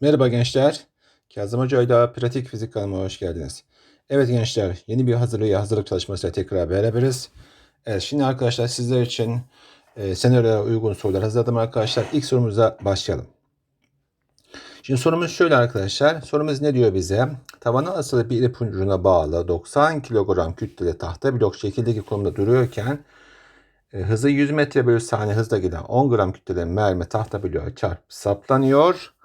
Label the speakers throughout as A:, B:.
A: Merhaba gençler. Kazım Hoca Pratik Fizik kanalıma hoş geldiniz. Evet gençler, yeni bir hazırlığı hazırlık çalışmasıyla tekrar beraberiz. Evet, şimdi arkadaşlar sizler için e, senaryoya uygun sorular hazırladım arkadaşlar. İlk sorumuza başlayalım. Şimdi sorumuz şöyle arkadaşlar. Sorumuz ne diyor bize? Tavana asılı bir ip ucuna bağlı 90 kilogram kütleli tahta blok şekildeki konumda duruyorken e, hızı 100 metre bölü saniye hızla giden 10 gram kütleli mermi tahta bloğa çarpıp saplanıyor.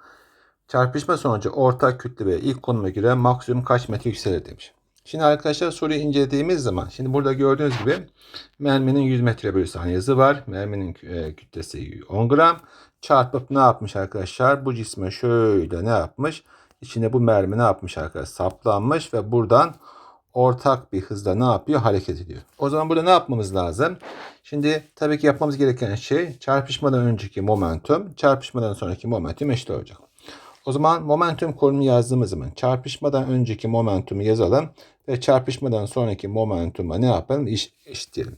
A: Çarpışma sonucu ortak kütle ve ilk konuma göre maksimum kaç metre yükselir demiş. Şimdi arkadaşlar soruyu incelediğimiz zaman şimdi burada gördüğünüz gibi merminin 100 metre bölü saniye hızı var. Merminin e, kütlesi 10 gram. Çarpıp ne yapmış arkadaşlar? Bu cisme şöyle ne yapmış? İçine bu mermi ne yapmış arkadaşlar? Saplanmış ve buradan ortak bir hızla ne yapıyor? Hareket ediyor. O zaman burada ne yapmamız lazım? Şimdi tabii ki yapmamız gereken şey çarpışmadan önceki momentum, çarpışmadan sonraki momentum eşit olacak. O zaman momentum konumu yazdığımız zaman çarpışmadan önceki momentumu yazalım ve çarpışmadan sonraki momentuma ne yapalım? Eş, eşitleyelim.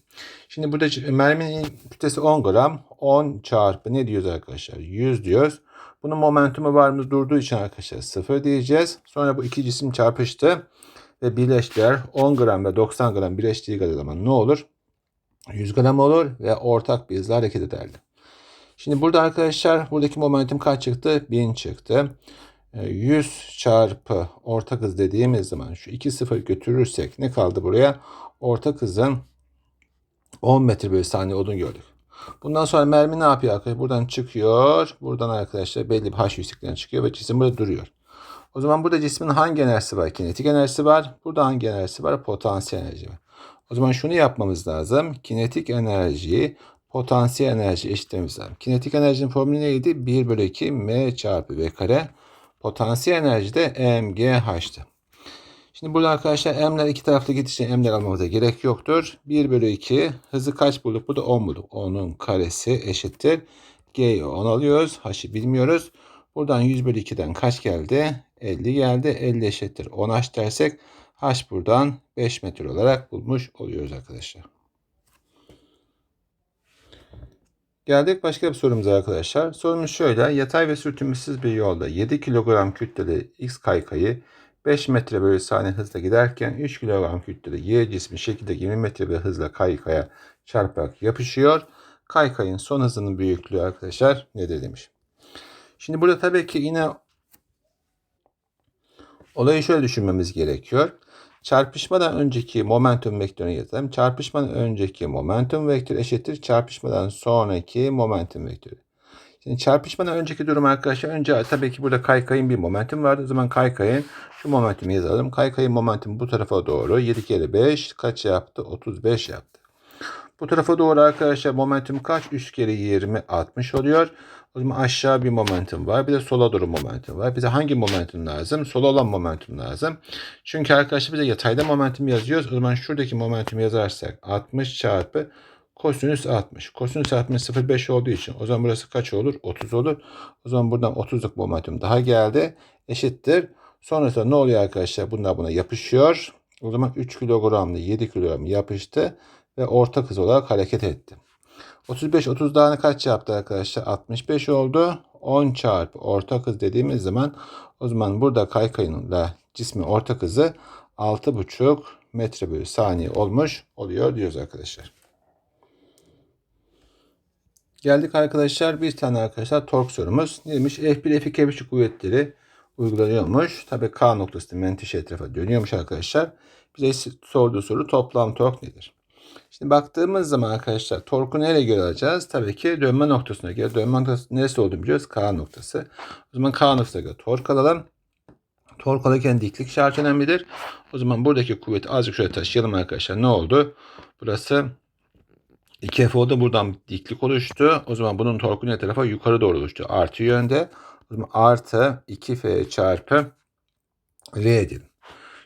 A: Şimdi burada merminin kütlesi 10 gram. 10 çarpı ne diyoruz arkadaşlar? 100 diyoruz. Bunun momentumu var mı durduğu için arkadaşlar 0 diyeceğiz. Sonra bu iki cisim çarpıştı ve birleştiler. 10 gram ve 90 gram birleştiği zaman ne olur? 100 gram olur ve ortak bir hızla hareket ederler. Şimdi burada arkadaşlar buradaki momentum kaç çıktı? 1000 çıktı. 100 e, çarpı ortak hız dediğimiz zaman şu 2 sıfır götürürsek ne kaldı buraya? Ortak hızın 10 metre bölü saniye olduğunu gördük. Bundan sonra mermi ne yapıyor arkadaşlar? Buradan çıkıyor. Buradan arkadaşlar belli bir h yüksekliğine çıkıyor ve cisim burada duruyor. O zaman burada cismin hangi enerjisi var? Kinetik enerjisi var. Burada hangi enerjisi var? Potansiyel enerji var. O zaman şunu yapmamız lazım. Kinetik enerjiyi potansiyel enerji eşitlememiz lazım. Kinetik enerjinin formülü neydi? 1 bölü 2 m çarpı v kare. Potansiyel enerji de mgh'tı. Şimdi burada arkadaşlar m'ler iki taraflı gidişte m'ler almamıza gerek yoktur. 1 bölü 2 hızı kaç bulduk? Burada 10 bulduk. 10'un karesi eşittir. G'yi 10 alıyoruz. H'ı bilmiyoruz. Buradan 100 bölü 2'den kaç geldi? 50 geldi. 50 eşittir. 10 h dersek h buradan 5 metre olarak bulmuş oluyoruz arkadaşlar. Geldik başka bir sorumuza arkadaşlar. Sorumuz şöyle. Yatay ve sürtünmesiz bir yolda 7 kilogram kütleli X kaykayı 5 metre bölü saniye hızla giderken 3 kilogram kütleli Y cismi şekilde 20 metre bir hızla kaykaya çarparak yapışıyor. Kaykayın son hızının büyüklüğü arkadaşlar nedir demiş. Şimdi burada tabii ki yine olayı şöyle düşünmemiz gerekiyor. Çarpışmadan önceki momentum vektörünü yazalım. Çarpışmadan önceki momentum vektörü eşittir çarpışmadan sonraki momentum vektörü. Şimdi çarpışmadan önceki durum arkadaşlar önce tabii ki burada kaykayın bir momentum vardı. O zaman kaykayın şu momentumu yazalım. Kaykayın momentumu bu tarafa doğru 7 kere 5 kaç yaptı? 35 yaptı. Bu tarafa doğru arkadaşlar momentum kaç? 3 kere 20 60 oluyor. O zaman aşağı bir momentum var. Bir de sola doğru momentum var. Bize hangi momentum lazım? Sola olan momentum lazım. Çünkü arkadaşlar bize yatayda momentum yazıyoruz. O zaman şuradaki momentum yazarsak 60 çarpı kosinüs 60. Kosinüs 60 0,5 olduğu için o zaman burası kaç olur? 30 olur. O zaman buradan 30'luk momentum daha geldi. Eşittir. Sonrasında ne oluyor arkadaşlar? Bunlar buna yapışıyor. O zaman 3 kilogramlı 7 kilogram yapıştı ve orta hız olarak hareket etti. 35 30 daha ne kaç yaptı arkadaşlar? 65 oldu. 10 çarpı ortak hız dediğimiz zaman o zaman burada kaykayınla cismi ortak hızı 6,5 metre bölü saniye olmuş oluyor diyoruz arkadaşlar. Geldik arkadaşlar bir tane arkadaşlar tork sorumuz. Neymiş? F1 F2 F3 kuvvetleri uygulanıyormuş. Tabi K noktası menteşe etrafa dönüyormuş arkadaşlar. Bize sorduğu soru toplam tork nedir? Şimdi baktığımız zaman arkadaşlar torku nereye göre alacağız? Tabii ki dönme noktasına göre. Dönme noktası neresi olduğunu biliyoruz. K noktası. O zaman K noktasına göre tork alalım. Tork alırken diklik şart önemlidir. O zaman buradaki kuvveti azıcık şöyle taşıyalım arkadaşlar. Ne oldu? Burası 2F oldu. Buradan diklik oluştu. O zaman bunun torku ne tarafa? Yukarı doğru oluştu. Artı yönde. O zaman artı 2F çarpı R edelim.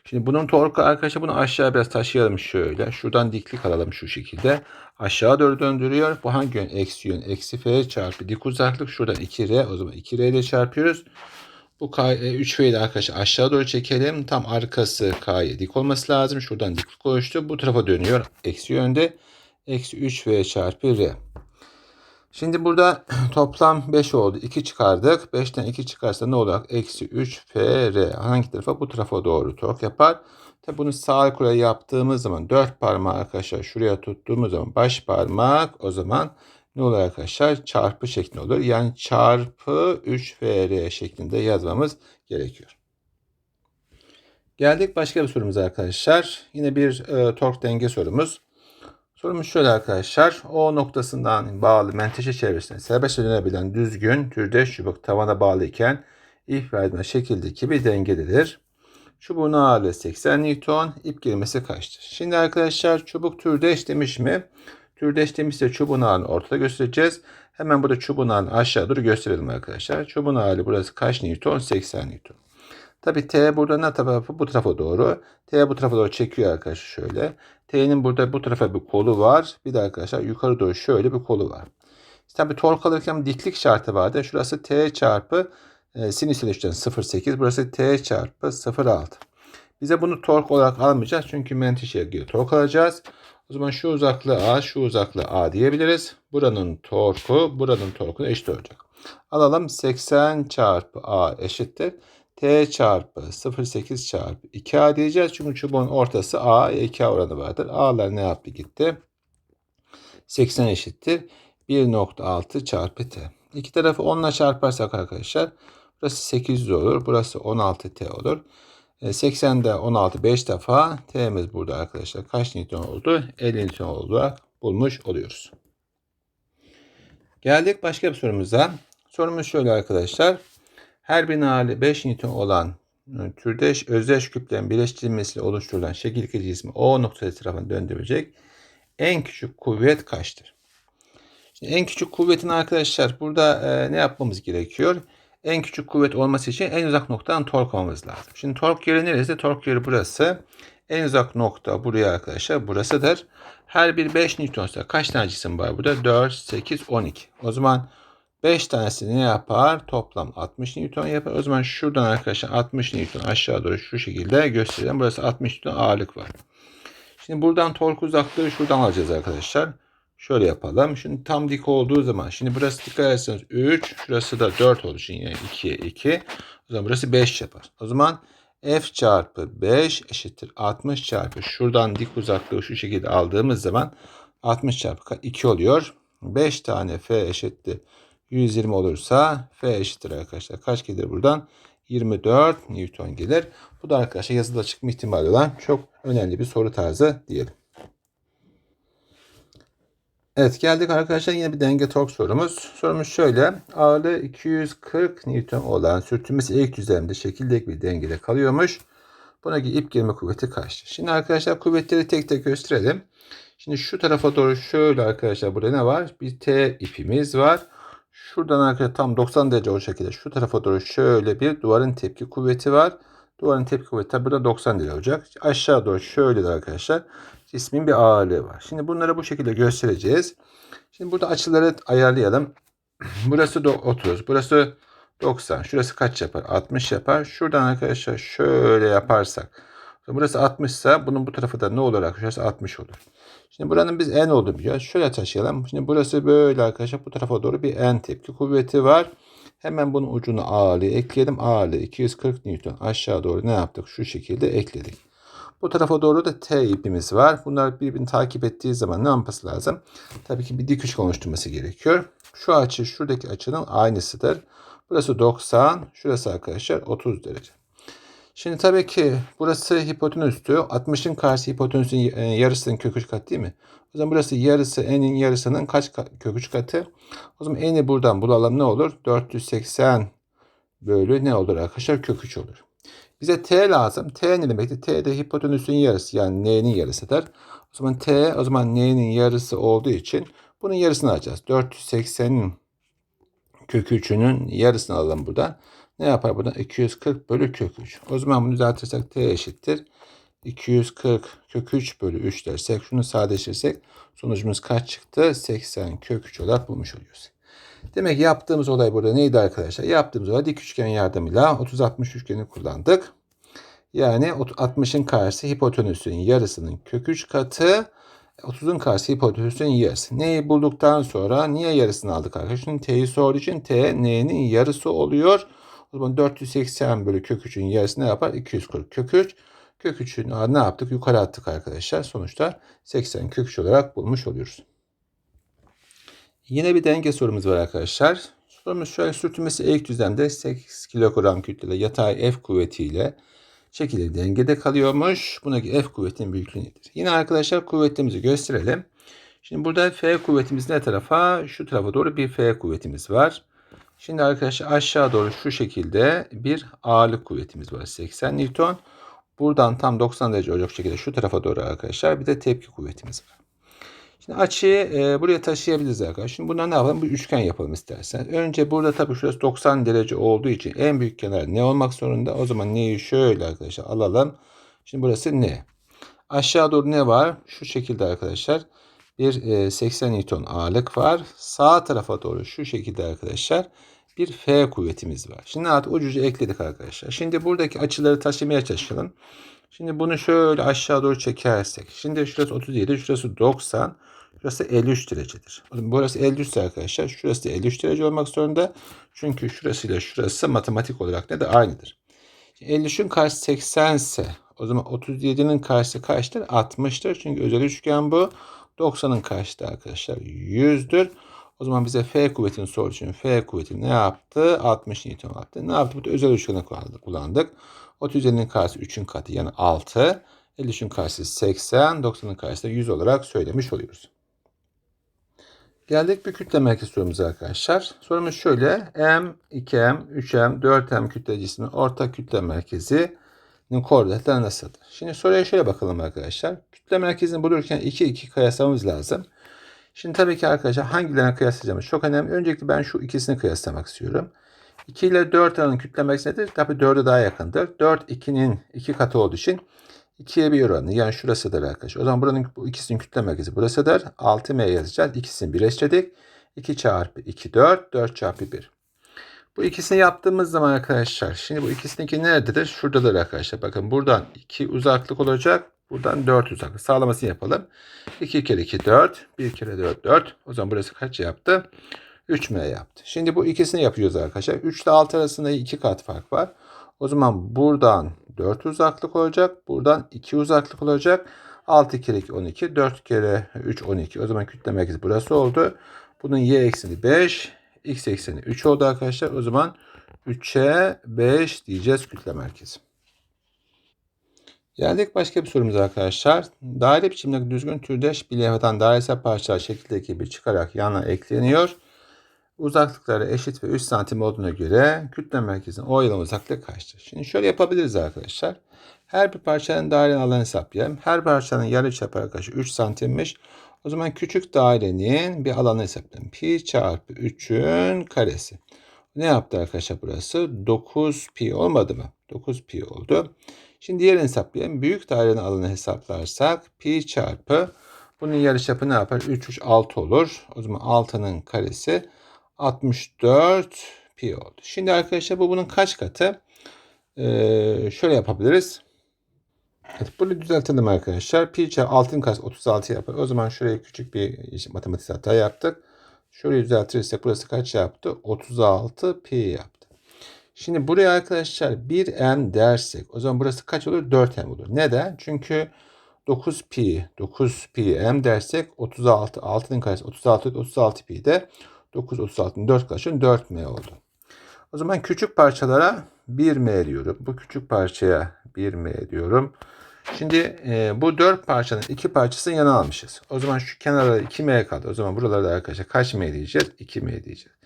A: Şimdi bunun torku arkadaşlar bunu aşağı biraz taşıyalım şöyle. Şuradan diklik alalım şu şekilde. Aşağı doğru döndürüyor. Bu hangi yön? Eksi yön. Eksi f çarpı dik uzaklık. Şuradan 2r. O zaman 2r ile çarpıyoruz. Bu K, 3 e, F'yi de arkadaşlar aşağı doğru çekelim. Tam arkası K'ya dik olması lazım. Şuradan diklik oluştu. Bu tarafa dönüyor. Eksi yönde. Eksi 3 V çarpı R. Şimdi burada toplam 5 oldu. 2 çıkardık. 5'ten 2 çıkarsa ne olacak? Eksi 3 FR. Hangi tarafa? Bu tarafa doğru tork yapar. Tabi bunu sağ kule yaptığımız zaman 4 parmağı arkadaşlar şuraya tuttuğumuz zaman baş parmak o zaman ne olur arkadaşlar? Çarpı şeklinde olur. Yani çarpı 3 FR şeklinde yazmamız gerekiyor. Geldik başka bir sorumuza arkadaşlar. Yine bir e, tork denge sorumuz. Sorumuz şöyle arkadaşlar. O noktasından bağlı menteşe çevresine serbest dönebilen düzgün türdeş çubuk tavana bağlı iken ip verdiğinde şekildeki bir dengededir. Çubuğun ağırlığı 80 Newton, ip girmesi kaçtır? Şimdi arkadaşlar çubuk türdeş demiş mi? Türdeş demişse çubuğun ağırlığını ortada göstereceğiz. Hemen burada çubuğun ağırlığını aşağı doğru gösterelim arkadaşlar. Çubuğun ağırlığı burası kaç Newton? 80 Newton. Tabi T burada ne tarafa? Bu tarafa doğru. T bu tarafa doğru çekiyor arkadaşlar şöyle. T'nin burada bu tarafa bir kolu var. Bir de arkadaşlar yukarı doğru şöyle bir kolu var. Tabi tork alırken diklik şartı vardı. Şurası T çarpı e, sinüs ilişkiden 0.8. Burası T çarpı 0.6. Bize bunu tork olarak almayacağız. Çünkü menteşeye göre tork alacağız. O zaman şu uzaklığı A, şu uzaklığı A diyebiliriz. Buranın torku, buranın torku eşit olacak. Alalım 80 çarpı A eşittir. T çarpı 0.8 çarpı 2A diyeceğiz. Çünkü çubuğun ortası A, 2A oranı vardır. A'lar ne yaptı gitti? 80 eşittir. 1.6 çarpı T. İki tarafı 10 ile çarparsak arkadaşlar burası 800 olur. Burası 16T olur. 80'de 16 5 defa T'miz burada arkadaşlar kaç Newton oldu? 50 Newton olarak bulmuş oluyoruz. Geldik başka bir sorumuza. Sorumuz şöyle arkadaşlar. Her bir hali 5 Newton olan e, türdeş özdeş küplerin birleştirilmesiyle oluşturulan şekil cismi O noktası etrafına döndürecek en küçük kuvvet kaçtır? Şimdi en küçük kuvvetin arkadaşlar burada e, ne yapmamız gerekiyor? En küçük kuvvet olması için en uzak noktadan tork almamız lazım. Şimdi tork yeri neresi? Tork yeri burası. En uzak nokta buraya arkadaşlar burasıdır. Her bir 5 Newton'sa kaç tane cisim var burada? 4, 8, 12. O zaman 5 tanesi ne yapar? Toplam 60 Newton yapar. O zaman şuradan arkadaşlar 60 Newton aşağı doğru şu şekilde gösterelim. Burası 60 Newton ağırlık var. Şimdi buradan tork uzaklığı şuradan alacağız arkadaşlar. Şöyle yapalım. Şimdi tam dik olduğu zaman. Şimdi burası dikkat ederseniz 3. Şurası da 4 olduğu için yani 2'ye 2. O zaman burası 5 yapar. O zaman F çarpı 5 eşittir 60 çarpı şuradan dik uzaklığı şu şekilde aldığımız zaman 60 çarpı 2 oluyor. 5 tane F eşittir 120 olursa F eşittir arkadaşlar. Kaç gelir buradan? 24 Newton gelir. Bu da arkadaşlar yazıda çıkma ihtimali olan çok önemli bir soru tarzı diyelim. Evet geldik arkadaşlar yine bir denge tork sorumuz. Sorumuz şöyle. Ağırlığı 240 Newton olan sürtünmesi ilk düzlemde şekildeki bir dengede kalıyormuş. Buna ip girme kuvveti kaçtır? Şimdi arkadaşlar kuvvetleri tek tek gösterelim. Şimdi şu tarafa doğru şöyle arkadaşlar burada ne var? Bir T ipimiz var. Şuradan arkadaşlar tam 90 derece o şekilde şu tarafa doğru şöyle bir duvarın tepki kuvveti var. Duvarın tepki kuvveti tabi burada 90 derece olacak. Aşağı doğru şöyle de arkadaşlar cismin bir ağırlığı var. Şimdi bunları bu şekilde göstereceğiz. Şimdi burada açıları ayarlayalım. Burası 30, burası 90. Şurası kaç yapar? 60 yapar. Şuradan arkadaşlar şöyle yaparsak. Burası 60 ise bunun bu tarafı da ne olur arkadaşlar? 60 olur. Şimdi buranın biz n olduğunu biliyoruz. Şöyle taşıyalım. Şimdi burası böyle arkadaşlar. Bu tarafa doğru bir n tepki kuvveti var. Hemen bunun ucunu ağırlığı ekleyelim. Ağırlığı 240 Newton aşağı doğru ne yaptık? Şu şekilde ekledik. Bu tarafa doğru da T ipimiz var. Bunlar birbirini takip ettiği zaman ne yapması lazım? Tabii ki bir dik üçgen oluşturması gerekiyor. Şu açı şuradaki açının aynısıdır. Burası 90, şurası arkadaşlar 30 derece. Şimdi tabii ki burası hipotenüstü. 60'ın karşısı hipotenüsün e, yarısının kök 3 katı değil mi? O zaman burası yarısı n'in yarısının kaç kök 3 katı? O zaman n'i buradan bulalım ne olur? 480 bölü ne olur arkadaşlar? Kök 3 olur. Bize t lazım. T ne demekti? T de hipotenüsün yarısı yani n'nin yarısıdır. O zaman t o zaman n'nin yarısı olduğu için bunun yarısını alacağız. 480'in kök 3'ünün yarısını alalım buradan. Ne yapar buradan? 240 bölü kök 3. O zaman bunu düzeltirsek t eşittir. 240 kök 3 bölü 3 dersek şunu sadeleştirirsek sonucumuz kaç çıktı? 80 kök 3 olarak bulmuş oluyoruz. Demek ki yaptığımız olay burada neydi arkadaşlar? Yaptığımız olay dik üçgen yardımıyla 30-60 üçgeni kullandık. Yani 60'ın karşısı hipotenüsün yarısının kök 3 katı 30'un karşısı hipotenüsün yarısı. Neyi bulduktan sonra niye yarısını aldık arkadaşlar? Şimdi t'yi sorduğu için t n'nin yarısı oluyor. O zaman 480 bölü kök 3'ün yarısı ne yapar? 240 kök 3. Kök 3'ü ne yaptık? Yukarı attık arkadaşlar. Sonuçta 80 kök 3 olarak bulmuş oluyoruz. Yine bir denge sorumuz var arkadaşlar. Sorumuz şöyle sürtünmesi eğik düzlemde 8 kilogram kütlede yatay F kuvvetiyle şekilde dengede kalıyormuş. Bundaki F kuvvetinin büyüklüğü nedir? Yine arkadaşlar kuvvetimizi gösterelim. Şimdi burada F kuvvetimiz ne tarafa? Şu tarafa doğru bir F kuvvetimiz var. Şimdi arkadaşlar aşağı doğru şu şekilde bir ağırlık kuvvetimiz var. 80 Newton. Buradan tam 90 derece olacak şekilde şu tarafa doğru arkadaşlar bir de tepki kuvvetimiz var. Şimdi açıyı e, buraya taşıyabiliriz arkadaşlar. Şimdi bundan ne yapalım? Bir üçgen yapalım istersen. Önce burada tabii şurası 90 derece olduğu için en büyük kenar ne olmak zorunda? O zaman neyi şöyle arkadaşlar alalım. Şimdi burası ne? Aşağı doğru ne var? Şu şekilde arkadaşlar. Bir e, 80 Newton ağırlık var. Sağ tarafa doğru şu şekilde arkadaşlar bir F kuvvetimiz var. Şimdi artık ucucu ekledik arkadaşlar. Şimdi buradaki açıları taşımaya çalışalım. Şimdi bunu şöyle aşağı doğru çekersek. Şimdi şurası 37, şurası 90. Şurası 53 derecedir. Burası 53 arkadaşlar. Şurası da 53 derece olmak zorunda. Çünkü şurası ile şurası matematik olarak ne de aynıdır. 53'ün karşısı 80 ise o zaman 37'nin karşısı kaçtır? 60'tır. Çünkü özel üçgen bu. 90'ın karşısı arkadaşlar 100'dür. O zaman bize F kuvvetini soru için F kuvveti ne yaptı? 60 Newton yaptı. Ne yaptı? Burada özel üçgeni kullandık. 37'nin karşısı 3'ün katı yani 6. 53'ün karşısı 80. 90'ın karşısı 100 olarak söylemiş oluyoruz. Geldik bir kütle merkezi sorumuza arkadaşlar. Sorumuz şöyle. M, 2M, 3M, 4M kütle cisminin ortak kütle merkezinin koordinatları nasıldır? Şimdi soruya şöyle bakalım arkadaşlar. Kütle merkezini bulurken 2 2 kıyaslamamız lazım. Şimdi tabii ki arkadaşlar hangilerini kıyaslayacağımız çok önemli. Öncelikle ben şu ikisini kıyaslamak istiyorum. 2 ile 4 aranın kütle merkezi nedir? Tabii 4'e daha yakındır. 4 2'nin 2 katı olduğu için 2'ye bir oranı. Yani şurasıdır arkadaşlar. O zaman buranın bu ikisinin kütle merkezi burasıdır. 6m yazacağız. İkisini birleştirdik. 2 çarpı 2 4. 4 çarpı 1. Bu ikisini yaptığımız zaman arkadaşlar. Şimdi bu ikisininki nerededir? Şuradadır arkadaşlar. Bakın buradan 2 uzaklık olacak. Buradan 4 uzaklık. Sağlamasını yapalım. 2 kere 2 4. 1 kere 4 4. O zaman burası kaç yaptı? 3m yaptı. Şimdi bu ikisini yapıyoruz arkadaşlar. 3 ile 6 arasında 2 kat fark var. O zaman buradan 4 uzaklık olacak. Buradan 2 uzaklık olacak. 6 kere 2 12. 4 kere 3 12. O zaman kütle merkezi burası oldu. Bunun y ekseni 5. X ekseni 3 oldu arkadaşlar. O zaman 3'e 5 diyeceğiz kütle merkezi. Geldik başka bir sorumuza arkadaşlar. Daire biçimindeki düzgün türdeş bir levhadan dairesel parçalar şekildeki bir çıkarak yana ekleniyor. Uzaklıkları eşit ve 3 santim olduğuna göre kütle merkezinin o ayrılma uzaklığı kaçtır? Şimdi şöyle yapabiliriz arkadaşlar. Her bir parçanın dairenin alanı hesaplayalım. Her parçanın yarıçapı arkadaşlar 3 santimmiş. O zaman küçük dairenin bir alanı hesaplayalım. Pi çarpı 3'ün karesi. Ne yaptı arkadaşlar burası? 9 pi olmadı mı? 9 pi oldu. Şimdi diğerini hesaplayalım. Büyük dairenin alanı hesaplarsak pi çarpı bunun yarıçapı ne yapar? 3 3 6 olur. O zaman 6'nın karesi 64 pi oldu. Şimdi arkadaşlar bu bunun kaç katı? Ee, şöyle yapabiliriz. Evet, bunu düzeltelim arkadaşlar. Pi çarpı 6'ın karşısı 36 yapar. O zaman şuraya küçük bir matematik hata yaptık. Şurayı düzeltirsek burası kaç yaptı? 36 pi yaptı. Şimdi buraya arkadaşlar 1m dersek o zaman burası kaç olur? 4m olur. Neden? Çünkü 9 pi 9 pi m dersek 36 6'nın karşısı 36 36 pi de 9 36'nın 4 kaçın 4m oldu. O zaman küçük parçalara 1m diyorum. Bu küçük parçaya 1m diyorum. Şimdi e, bu 4 parçanın 2 parçasını yana almışız. O zaman şu kenarda 2m kaldı. O zaman buralarda arkadaşlar kaç m diyeceğiz? 2m diyeceğiz.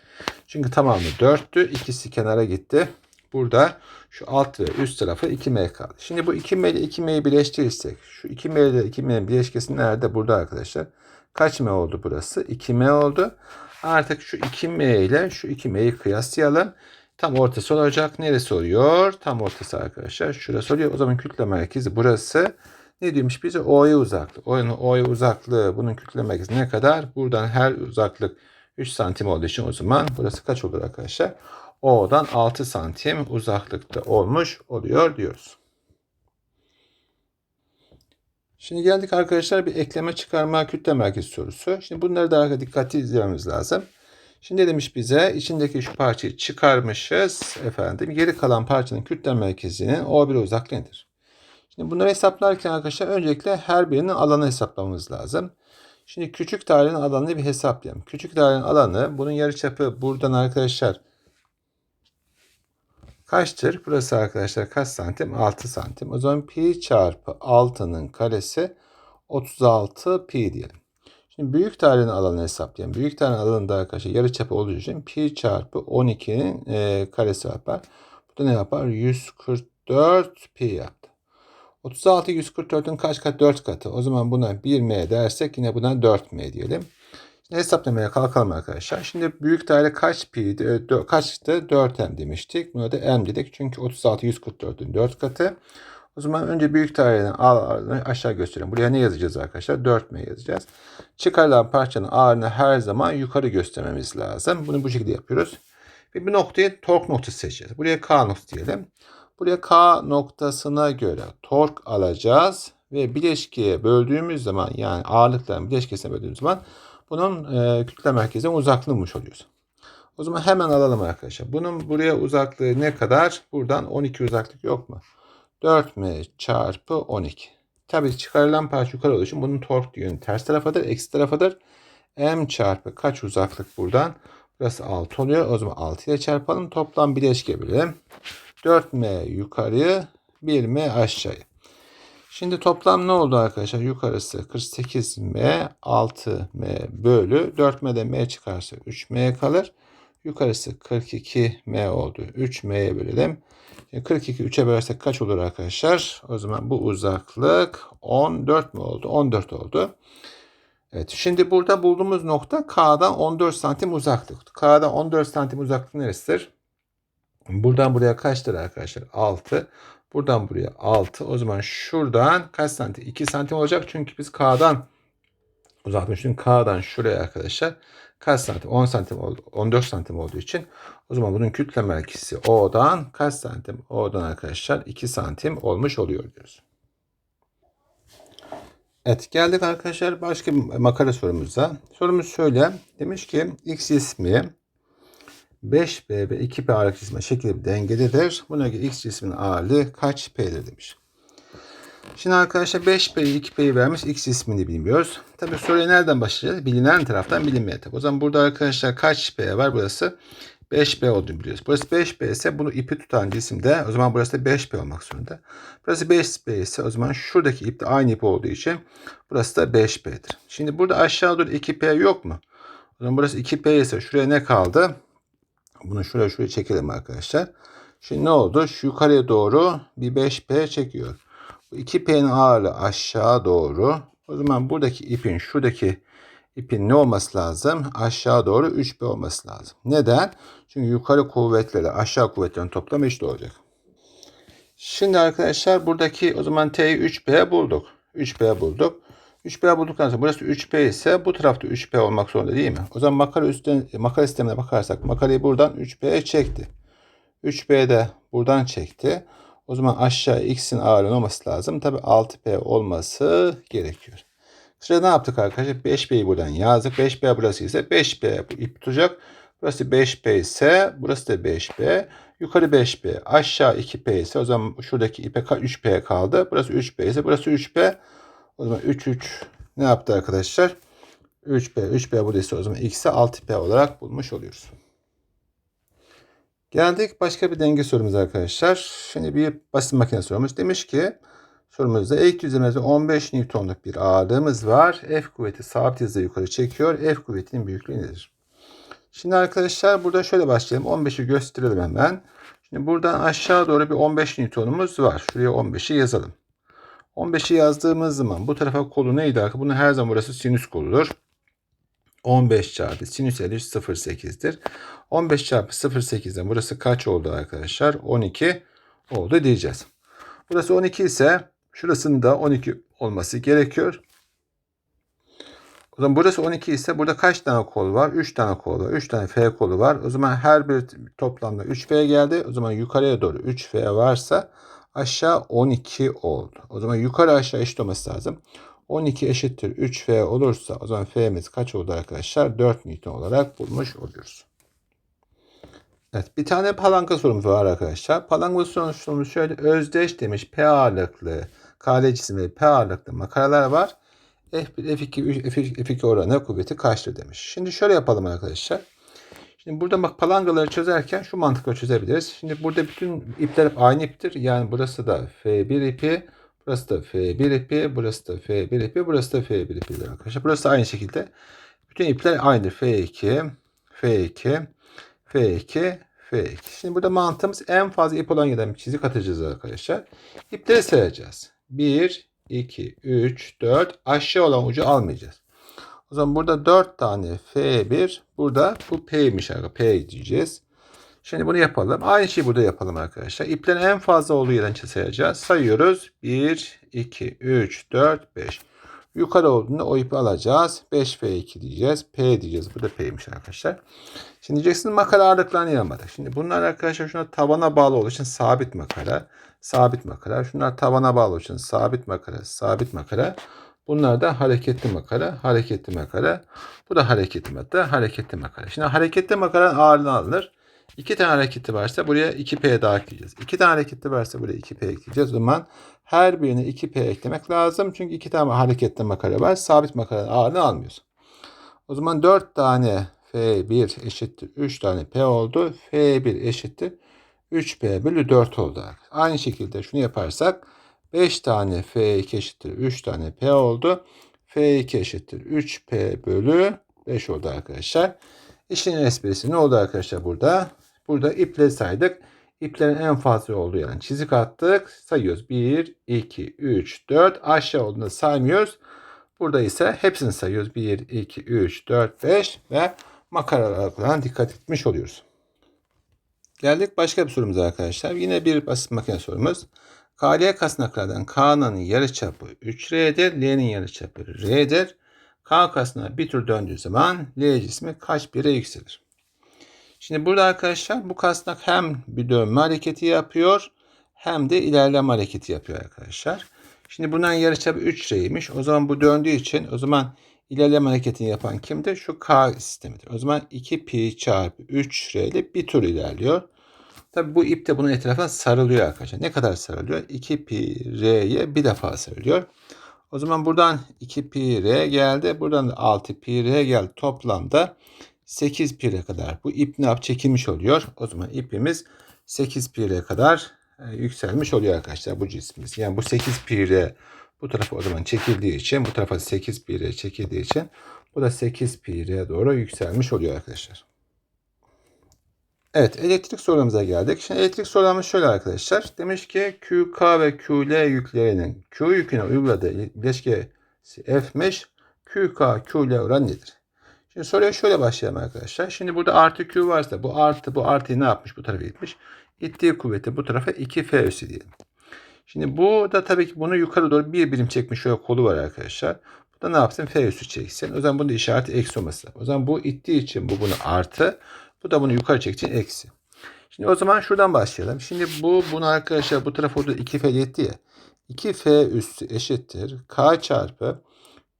A: Çünkü tamamı 4'tü. İkisi kenara gitti. Burada şu alt ve üst tarafı 2m kaldı. Şimdi bu 2m ile 2m'yi birleştirirsek şu 2m ile 2m'nin bileşkesi nerede? Burada arkadaşlar. Kaç m oldu burası? 2m oldu. Artık şu 2m ile şu 2m'yi kıyaslayalım. Tam ortası olacak. Neresi oluyor? Tam ortası arkadaşlar. Şurası oluyor. O zaman kütle merkezi burası. Ne diyormuş bize? O'ya uzaklık. O'ya O'ya uzaklığı bunun kütle merkezi ne kadar? Buradan her uzaklık 3 santim olduğu için o zaman burası kaç olur arkadaşlar? O'dan 6 santim uzaklıkta olmuş oluyor diyoruz. Şimdi geldik arkadaşlar bir ekleme çıkarma kütle merkezi sorusu. Şimdi bunları da dikkatli izlememiz lazım. Şimdi demiş bize? İçindeki şu parçayı çıkarmışız. Efendim geri kalan parçanın kütle merkezinin O1 uzaklığı nedir? Şimdi bunları hesaplarken arkadaşlar öncelikle her birinin alanı hesaplamamız lazım. Şimdi küçük dairenin alanını bir hesaplayalım. Küçük dairenin alanı bunun yarıçapı buradan arkadaşlar kaçtır? Burası arkadaşlar kaç santim? 6 santim. O zaman pi çarpı 6'nın karesi 36 pi diyelim. Şimdi büyük dairenin alanını hesaplayalım. Büyük dairenin alanında arkadaşlar yarıçapı olduğu için pi çarpı 12'nin e, karesi yapar. Bu da ne yapar? 144 pi yaptı. 36 144'ün kaç kat? 4 katı. O zaman buna 1m dersek yine buna 4m diyelim. Şimdi hesaplamaya kalkalım arkadaşlar. Şimdi büyük daire kaç pi? Kaçtı? 4m demiştik. Buna da m dedik. Çünkü 36 144'ün 4 katı. O zaman önce büyük dairenin ağırlığını aşağı gösterelim. Buraya ne yazacağız arkadaşlar? 4m yazacağız. Çıkarılan parçanın ağırlığını her zaman yukarı göstermemiz lazım. Bunu bu şekilde yapıyoruz. Ve bir noktayı tork noktası seçeceğiz. Buraya k noktası diyelim. Buraya K noktasına göre tork alacağız ve bileşkeye böldüğümüz zaman yani ağırlıkların bileşkesine böldüğümüz zaman bunun e, kütle merkezine uzaklığını oluyoruz. O zaman hemen alalım arkadaşlar. Bunun buraya uzaklığı ne kadar? Buradan 12 uzaklık yok mu? 4m çarpı 12. Tabii çıkarılan parça yukarı olduğu için bunun tork yönü ters tarafadır, eksi tarafadır. m çarpı kaç uzaklık buradan? Burası 6 oluyor. O zaman 6 ile çarpalım. Toplam bileşke bilelim. 4m yukarı 1m aşağıya. Şimdi toplam ne oldu arkadaşlar? Yukarısı 48m 6m bölü 4m'den m çıkarsa 3m kalır. Yukarısı 42m oldu. 3m'ye bölelim. 42 3'e bölersek kaç olur arkadaşlar? O zaman bu uzaklık 14 mi oldu? 14 oldu. Evet şimdi burada bulduğumuz nokta K'dan 14 santim uzaklık. K'dan 14 santim uzaklık neresidir? Buradan buraya kaçtır arkadaşlar? 6. Buradan buraya 6. O zaman şuradan kaç santim? 2 santim olacak. Çünkü biz K'dan uzaklaştık. K'dan şuraya arkadaşlar kaç santim? 10 santim oldu. 14 santim olduğu için o zaman bunun kütle merkezi O'dan kaç santim? O'dan arkadaşlar 2 santim olmuş oluyor diyoruz. Evet geldik arkadaşlar başka bir makara sorumuza. Sorumuz şöyle. Demiş ki X ismi 5B ve 2P ağırlık cismi şekilde bir dengededir. Buna göre X cisminin ağırlığı kaç P'dir demiş. Şimdi arkadaşlar 5P'yi 2P'yi vermiş X ismini bilmiyoruz. Tabi soruya nereden başlayacağız? Bilinen taraftan bilinmeyen taraf. O zaman burada arkadaşlar kaç P var? Burası 5P olduğunu biliyoruz. Burası 5P ise bunu ipi tutan cisimde o zaman burası da 5P olmak zorunda. Burası 5P ise o zaman şuradaki ip de aynı ip olduğu için burası da 5P'dir. Şimdi burada aşağı doğru 2P yok mu? O zaman burası 2P ise şuraya ne kaldı? Bunu şuraya şuraya çekelim arkadaşlar. Şimdi ne oldu? Şu yukarıya doğru bir 5P çekiyor. Bu 2P'nin ağırlığı aşağı doğru. O zaman buradaki ipin şuradaki ipin ne olması lazım? Aşağı doğru 3P olması lazım. Neden? Çünkü yukarı kuvvetleri aşağı kuvvetlerin toplamı eşit olacak. Şimdi arkadaşlar buradaki o zaman T'yi 3P bulduk. 3P bulduk. 3P bulduktan sonra burası 3P ise bu tarafta 3P olmak zorunda değil mi? O zaman makara üstten makara sistemine bakarsak makarayı buradan 3P'ye çekti. 3P de buradan çekti. O zaman aşağı x'in ağırlığı olması lazım. Tabi 6P olması gerekiyor. Sıra ne yaptık arkadaşlar? 5P'yi buradan yazdık. 5P burası ise 5P bu ip tutacak. Burası 5P ise burası da 5P. Yukarı 5P aşağı 2P ise o zaman şuradaki ipe 3P kaldı. Burası 3P ise burası 3P. O zaman 3 3 ne yaptı arkadaşlar? 3B 3B buradaysa o zaman x'i 6P olarak bulmuş oluyoruz. Geldik başka bir denge sorumuz arkadaşlar. Şimdi bir basit makine sorumuz. Demiş ki sorumuzda eğik düzlemimizde 15 Newton'luk bir ağırlığımız var. F kuvveti sabit hızla yukarı çekiyor. F kuvvetinin büyüklüğü nedir? Şimdi arkadaşlar burada şöyle başlayalım. 15'i gösterelim hemen. Şimdi buradan aşağı doğru bir 15 Newton'umuz var. Şuraya 15'i yazalım. 15'i yazdığımız zaman bu tarafa kolu neydi? Bunun her zaman burası sinüs koludur. 15 çarpı sinüs 53 0.8'dir. 15 çarpı 0.8'den burası kaç oldu arkadaşlar? 12 oldu diyeceğiz. Burası 12 ise şurasının da 12 olması gerekiyor. O zaman burası 12 ise burada kaç tane kol var? 3 tane kol var. 3 tane F kolu var. O zaman her bir toplamda 3F geldi. O zaman yukarıya doğru 3F varsa Aşağı 12 oldu. O zaman yukarı aşağı eşit olması lazım. 12 eşittir 3F olursa o zaman F'miz kaç oldu arkadaşlar? 4 Newton olarak bulmuş oluyoruz. Evet bir tane palanga sorumuz var arkadaşlar. Palanga sorumuz şöyle özdeş demiş. P ağırlıklı KL cisimli P ağırlıklı makaralar var. F1, F2, F2, F2 oranı kuvveti kaçtır demiş. Şimdi şöyle yapalım arkadaşlar. Şimdi burada bak palangaları çözerken şu mantıkla çözebiliriz. Şimdi burada bütün ipler aynı iptir. Yani burası da F1 ipi, burası da F1 ipi, burası da F1 ipi, burası da F1 ipidir arkadaşlar. Burası da aynı şekilde. Bütün ipler aynıdır. F2, F2, F2, F2. Şimdi burada mantığımız en fazla ip olan yerden bir çizik atacağız arkadaşlar. İpleri sayacağız. 1, 2, 3, 4. Aşağı olan ucu almayacağız. O zaman burada 4 tane F1. Burada bu P'ymiş arkadaşlar. P diyeceğiz. Şimdi bunu yapalım. Aynı şeyi burada yapalım arkadaşlar. İplerin en fazla olduğu yerden sayacağız. Sayıyoruz. 1, 2, 3, 4, 5. Yukarı olduğunda o ipi alacağız. 5P2 diyeceğiz. P diyeceğiz. Bu da P'ymiş arkadaşlar. Şimdi diyeceksiniz makara ağırlıklarını yamadık. Şimdi bunlar arkadaşlar şunlar tabana bağlı olduğu için sabit makara. Sabit makara. Şunlar tabana bağlı olduğu için sabit makara. Sabit makara. Bunlar da hareketli makara, hareketli makara. Bu da hareketli makara, hareketli makara. Şimdi hareketli makaranın ağırlığını alır. 2 tane hareketi varsa buraya 2P daha ekleyeceğiz. 2 tane hareketi varsa buraya 2P ekleyeceğiz. O zaman her birine 2P eklemek lazım. Çünkü 2 tane hareketli makale var. Sabit makalenin ağırlığını almıyoruz. O zaman 4 tane F1 eşittir 3 tane P oldu. F1 eşittir 3P bölü 4 oldu. Aynı şekilde şunu yaparsak 5 tane F2 eşittir 3 tane P oldu. F2 eşittir 3P bölü 5 oldu arkadaşlar. İşin esprisi ne oldu arkadaşlar burada? Burada iple saydık. İplerin en fazla olduğu yani çizik attık. Sayıyoruz. 1, 2, 3, 4. Aşağı olduğunda saymıyoruz. Burada ise hepsini sayıyoruz. 1, 2, 3, 4, 5 ve makaralardan dikkat etmiş oluyoruz. Geldik başka bir sorumuza arkadaşlar. Yine bir basit makine sorumuz. KL kasnaklardan K'nın yarıçapı 3R'dir. L'nin yarıçapı R'dir. K kasnağı bir tur döndüğü zaman L cismi kaç bire yükselir? Şimdi burada arkadaşlar bu kasnak hem bir dönme hareketi yapıyor hem de ilerleme hareketi yapıyor arkadaşlar. Şimdi bundan yarıçapı 3 R'ymiş. O zaman bu döndüğü için o zaman ilerleme hareketini yapan kimdir? Şu K sistemidir. O zaman 2 pi çarpı 3 R ile bir tur ilerliyor. Tabi bu ip de bunun etrafına sarılıyor arkadaşlar. Ne kadar sarılıyor? 2 pi R'ye bir defa sarılıyor. O zaman buradan 2 pi R geldi. Buradan da 6 pi R geldi. Toplamda 8 pi R kadar. Bu ip ne yap? Çekilmiş oluyor. O zaman ipimiz 8 pi R kadar e, yükselmiş oluyor arkadaşlar bu cismimiz. Yani bu 8 pi R bu tarafa o zaman çekildiği için bu tarafa 8 pi R çekildiği için bu da 8 pi R doğru yükselmiş oluyor arkadaşlar. Evet elektrik sorumuza geldik. Şimdi elektrik sorumuz şöyle arkadaşlar. Demiş ki QK ve QL yüklerinin Q yüküne uyguladığı bileşkesi F'miş. QK QL oranı nedir? Şimdi soruya şöyle başlayalım arkadaşlar. Şimdi burada artı Q varsa bu artı bu artıyı ne yapmış? Bu tarafa gitmiş. İttiği kuvveti bu tarafa 2F üssü diyelim. Şimdi bu da tabii ki bunu yukarı doğru bir birim çekmiş şöyle kolu var arkadaşlar. Bu da ne yapsın? F üssü çeksin. O zaman bunun işareti eksi olması. O zaman bu ittiği için bu bunu artı. Bu da bunu yukarı için eksi. Şimdi o zaman şuradan başlayalım. Şimdi bu bunu arkadaşlar bu tarafa orada 2F yetti ya. 2F üssü eşittir. K çarpı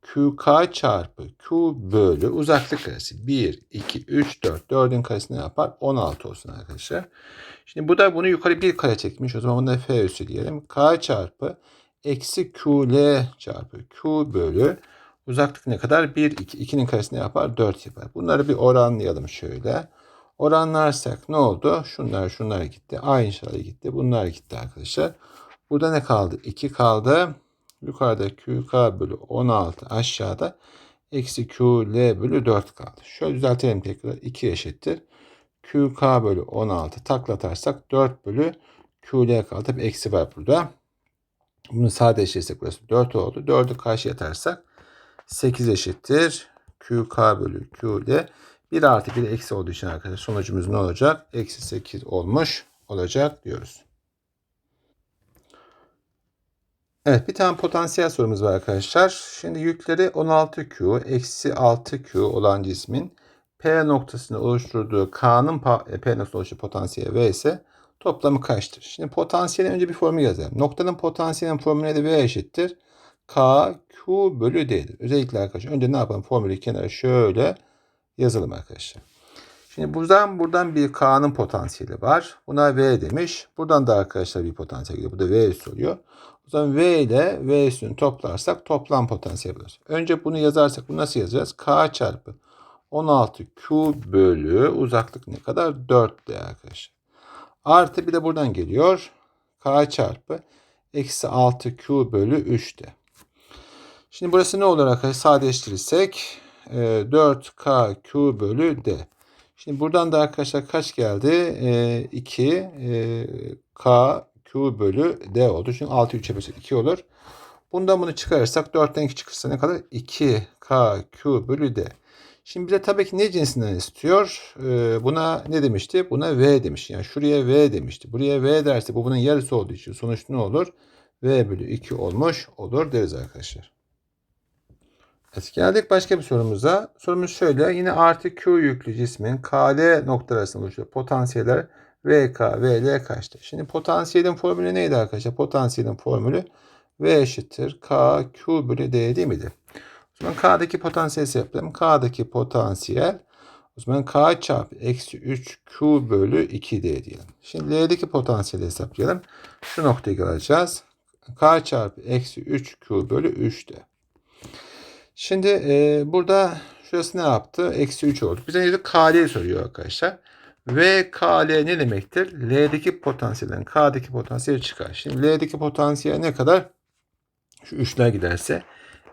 A: QK çarpı Q bölü uzaklık karesi. 1, 2, 3, 4. 4'ün karesi ne yapar? 16 olsun arkadaşlar. Şimdi bu da bunu yukarı bir kare çekmiş. O zaman buna F üssü diyelim. K çarpı eksi QL çarpı Q bölü uzaklık ne kadar? 1, 2. 2'nin karesi ne yapar? 4 yapar. Bunları bir oranlayalım şöyle. Oranlarsak ne oldu? Şunlar şunlar gitti. Aynı şeyler gitti. Bunlar gitti arkadaşlar. Burada ne kaldı? 2 kaldı. Yukarıda QK bölü 16 aşağıda eksi QL bölü 4 kaldı. Şöyle düzeltelim tekrar. 2 eşittir. QK bölü 16 taklatarsak 4 bölü QL kaldı. Tabi eksi var burada. Bunu sadeleştirirsek burası 4 oldu. 4'ü karşıya atarsak 8 eşittir. QK bölü QL 1 artı 1 eksi olduğu için arkadaşlar sonucumuz ne olacak? Eksi 8 olmuş olacak diyoruz. Evet bir tane potansiyel sorumuz var arkadaşlar. Şimdi yükleri 16Q eksi 6Q olan cismin P noktasını oluşturduğu K'nın P noktasını oluşturduğu potansiyeli V ise Toplamı kaçtır? Şimdi potansiyelin önce bir formül yazalım. Noktanın potansiyelin formülü de V eşittir. K Q bölü D'dir. Özellikle arkadaşlar önce ne yapalım? Formülü kenara şöyle yazalım arkadaşlar. Şimdi buradan buradan bir K'nın potansiyeli var. Buna V demiş. Buradan da arkadaşlar bir potansiyel geliyor. Bu da V üssü oluyor. O zaman V ile V üssünü toplarsak toplam potansiyel buluruz. Önce bunu yazarsak bunu nasıl yazacağız? K çarpı 16 Q bölü uzaklık ne kadar? 4 D arkadaşlar. Artı bir de buradan geliyor. K çarpı eksi 6 Q bölü 3 D. Şimdi burası ne olur arkadaşlar? Sadeleştirirsek 4K Q bölü D. Şimdi buradan da arkadaşlar kaç geldi? E, 2 e, K Q bölü D oldu. Çünkü 6 3'e bölsek 2 olur. Bundan bunu çıkarırsak 4'ten 2 çıkırsa ne kadar? 2 K Q bölü D. Şimdi bize tabii ki ne cinsinden istiyor? Ee, buna ne demişti? Buna V demiş. Yani şuraya V demişti. Buraya V derse bu bunun yarısı olduğu için sonuç ne olur? V bölü 2 olmuş olur deriz arkadaşlar. Evet geldik başka bir sorumuza. Sorumuz şöyle. Yine artı Q yüklü cismin KL noktaları arasında oluşuyor. Potansiyeller VK, VL kaçtır? Şimdi potansiyelin formülü neydi arkadaşlar? Potansiyelin formülü V eşittir K Q bölü D değil miydi? O zaman K'daki potansiyeli hesaplayalım. K'daki potansiyel o zaman K çarpı eksi 3 Q bölü 2 D diyelim. Şimdi L'deki potansiyeli hesaplayalım. Şu noktayı alacağız. K çarpı eksi 3 Q bölü 3 D. Şimdi e, burada şurası ne yaptı? Eksi 3 oldu. Bize ne KL'yi soruyor arkadaşlar. Ve KL ne demektir? L'deki potansiyelden K'daki potansiyeli çıkar. Şimdi L'deki potansiyel ne kadar? Şu üçler giderse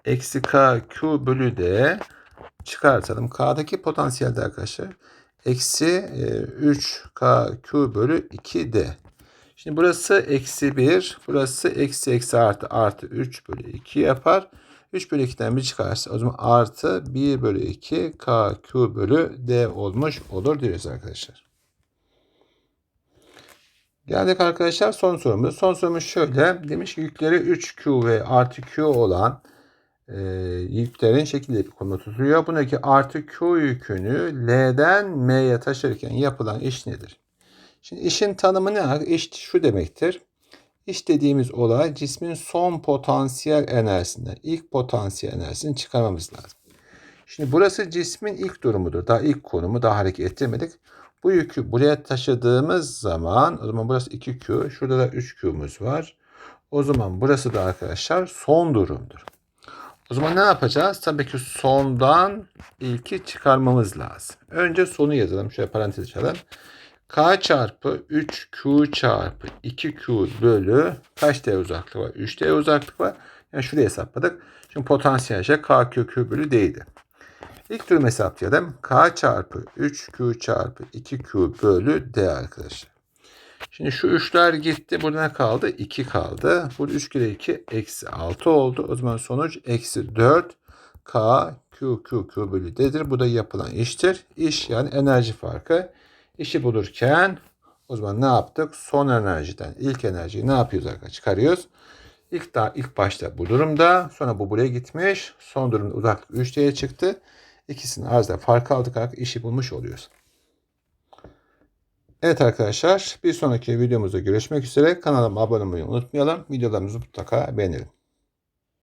A: eksi K Q bölü D çıkartalım. K'daki potansiyelde arkadaşlar eksi 3 K Q bölü 2 D. Şimdi burası eksi 1. Burası eksi eksi artı artı 3 bölü 2 yapar. 3 bölü 2'den bir çıkarsa o zaman artı 1 bölü 2 K Q bölü D olmuş olur diyoruz arkadaşlar. Geldik arkadaşlar son sorumuz. Son sorumuz şöyle. Demiş ki yükleri 3Q ve artı Q olan e, yüklerin şekilde bir konuma tutuluyor. Bundaki artı Q yükünü L'den M'ye taşırken yapılan iş nedir? Şimdi işin tanımı ne? İş şu demektir. İş olay cismin son potansiyel enerjisinden ilk potansiyel enerjisini çıkarmamız lazım. Şimdi burası cismin ilk durumudur. Daha ilk konumu daha hareket ettirmedik. Bu yükü buraya taşıdığımız zaman o zaman burası 2Q. Şurada da 3Q'muz var. O zaman burası da arkadaşlar son durumdur. O zaman ne yapacağız? Tabii ki sondan ilki çıkarmamız lazım. Önce sonu yazalım. Şöyle parantez açalım. K çarpı 3Q çarpı 2Q bölü kaç D uzaklık var? 3D uzaklık var. Yani şuraya hesapladık. Şimdi potansiyel şey K Q bölü D'ydi. İlk durum hesaplayalım. K çarpı 3Q çarpı 2Q bölü D arkadaşlar. Şimdi şu 3'ler gitti. Burada ne kaldı? 2 kaldı. Burada 3 kere 2 eksi 6 oldu. O zaman sonuç eksi 4 K Q Q Q bölü D'dir. Bu da yapılan iştir. İş yani enerji farkı. İşi bulurken o zaman ne yaptık? Son enerjiden ilk enerjiyi ne yapıyoruz arkadaşlar? Çıkarıyoruz. İlk, daha, ilk başta bu durumda. Sonra bu buraya gitmiş. Son durumda uzaklık 3D'ye çıktı. İkisinin arasında fark aldık arkadaşlar. işi bulmuş oluyoruz. Evet arkadaşlar bir sonraki videomuzda görüşmek üzere. Kanalıma abone olmayı unutmayalım. Videolarımızı mutlaka beğenelim.